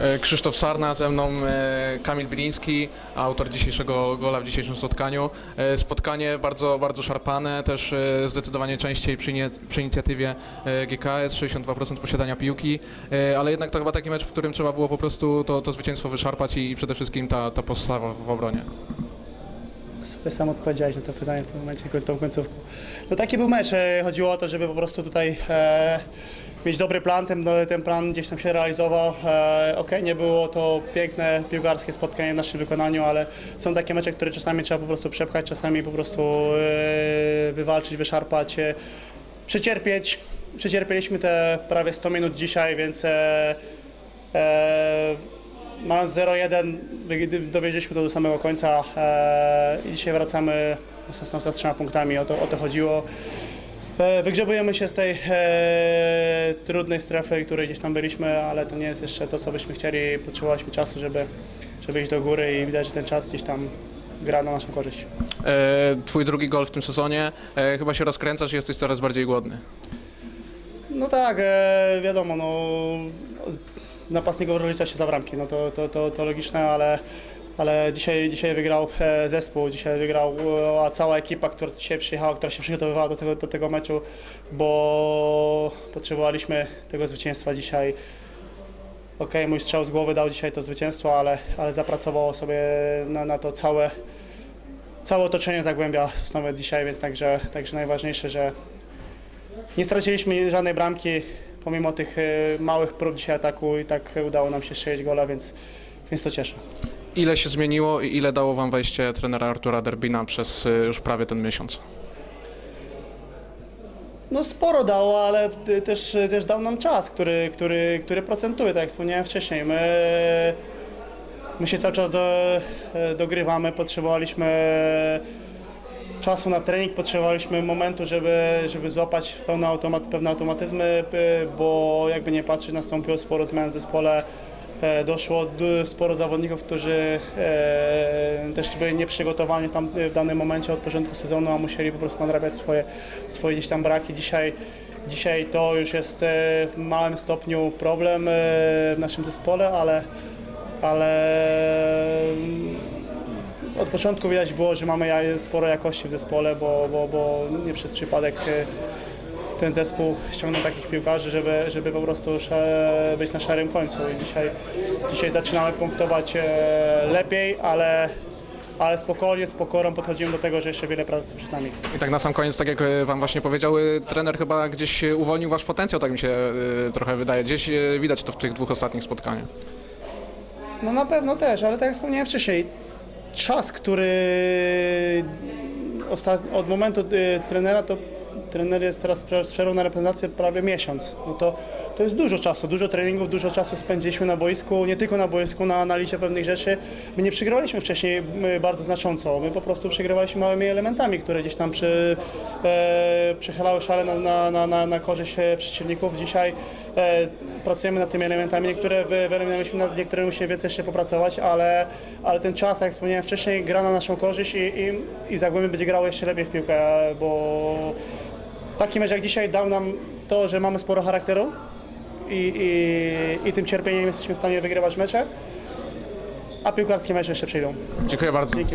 E, Krzysztof Sarna, ze mną e, Kamil Biliński, autor dzisiejszego gola w dzisiejszym spotkaniu. E, Spotkanie bardzo, bardzo szarpane, też zdecydowanie częściej przy, nie, przy inicjatywie GKS, 62% posiadania piłki, ale jednak to chyba taki mecz, w którym trzeba było po prostu to, to zwycięstwo wyszarpać i przede wszystkim ta, ta postawa w obronie. Sobie sam odpowiedziałeś na to pytanie w tym momencie, tą końcówką. No taki był mecz. e, Chodziło o to, żeby po prostu tutaj e, mieć dobry plan. Ten, no, ten plan gdzieś tam się realizował. E, Okej, nie było to piękne piłkarskie spotkanie w naszym wykonaniu, ale są takie mecze, które czasami trzeba po prostu przepchać, czasami po prostu e, wywalczyć, wyszarpać, e, przecierpieć. Przecierpieliśmy te prawie 100 minut dzisiaj, więc e, e, Mając 0-1, wy- dowieźliśmy to do samego końca e, i dzisiaj wracamy z trzema punktami. O to, o to chodziło. E, wygrzebujemy się z tej e, trudnej strefy, której gdzieś tam byliśmy, ale to nie jest jeszcze to, co byśmy chcieli. Potrzebowaliśmy czasu, żeby, żeby iść do góry i widać, że ten czas gdzieś tam gra na naszą korzyść. E, Twój drugi gol w tym sezonie, e, chyba się rozkręcasz i jesteś coraz bardziej głodny. No tak, e, wiadomo, no, napastników rozlicza się za bramki, no to, to, to, to logiczne, ale, ale dzisiaj, dzisiaj wygrał e, zespół, dzisiaj wygrał e, cała ekipa, która dzisiaj przyjechała, która się przygotowywała do tego, do tego meczu, bo potrzebowaliśmy tego zwycięstwa dzisiaj. Okej, mój strzał z głowy dał dzisiaj to zwycięstwo, ale, ale zapracowało sobie na, na to całe, całe otoczenie Zagłębia Sosnowe dzisiaj, więc także, także najważniejsze, że nie straciliśmy żadnej bramki, pomimo tych e, małych prób dzisiaj ataku i tak udało nam się strzelić gola, więc, więc to cieszy. Ile się zmieniło i ile dało wam wejście trenera Artura Derbina przez e, już prawie ten miesiąc? No sporo dało, ale y, też, też dał nam czas, który, który, który procentuje, tak jak wspomniałem wcześniej. My, my się cały czas do, dogrywamy, potrzebowaliśmy czasu na trening, potrzebowaliśmy momentu, żeby, żeby złapać pełne, automat, pewne automatyzmy, y, bo jakby nie patrzeć, nastąpiło sporo zmian w zespole. E, Doszło sporo zawodników, którzy e, też byli nieprzygotowani tam w danym momencie od początku sezonu, a musieli po prostu nadrabiać swoje, swoje gdzieś tam braki. Dzisiaj, dzisiaj to już jest e, w małym stopniu problem w naszym zespole, ale, ale od początku widać było, że mamy sporo jakości w zespole, bo, bo, bo nie przez przypadek e, ten zespół ściągnął takich piłkarzy, żeby, żeby po prostu być na szarym końcu. I dzisiaj, dzisiaj zaczynamy punktować e, lepiej, ale, ale spokojnie, z pokorą podchodzimy do tego, że jeszcze wiele pracy przed nami. I tak na sam koniec, tak jak e, wam właśnie powiedział, e, trener chyba gdzieś e, uwolnił wasz potencjał, tak mi się e, trochę wydaje. Gdzieś e, widać to w tych dwóch ostatnich spotkaniach. No na pewno też, ale tak jak wspomniałem wcześniej, czas, który od momentu y, trenera, to trener jest teraz z przerwą na reprezentację prawie miesiąc. No to, to jest dużo czasu, dużo treningów, dużo czasu spędziliśmy na boisku, nie tylko na boisku, na analizie pewnych rzeczy. My nie przegrywaliśmy wcześniej bardzo znacząco, my po prostu przegrywaliśmy małymi elementami, które gdzieś tam przy, e, szale na, na, na, na, na korzyść e, przeciwników. Dzisiaj e, pracujemy nad tymi elementami, niektóre wy- wyeliminowaliśmy, nad niektóre musimy więcej jeszcze popracować, ale, ale ten czas, jak wspomniałem wcześniej, gra na naszą korzyść i, i, i Zagłębie będzie grało jeszcze lepiej w piłkę, bo taki mecz jak dzisiaj dał nam to, że mamy sporo charakteru i, i, i tym cierpieniem jesteśmy w stanie wygrywać mecze, a piłkarskie mecze jeszcze przyjdą. Dziękuję bardzo. Dzięki.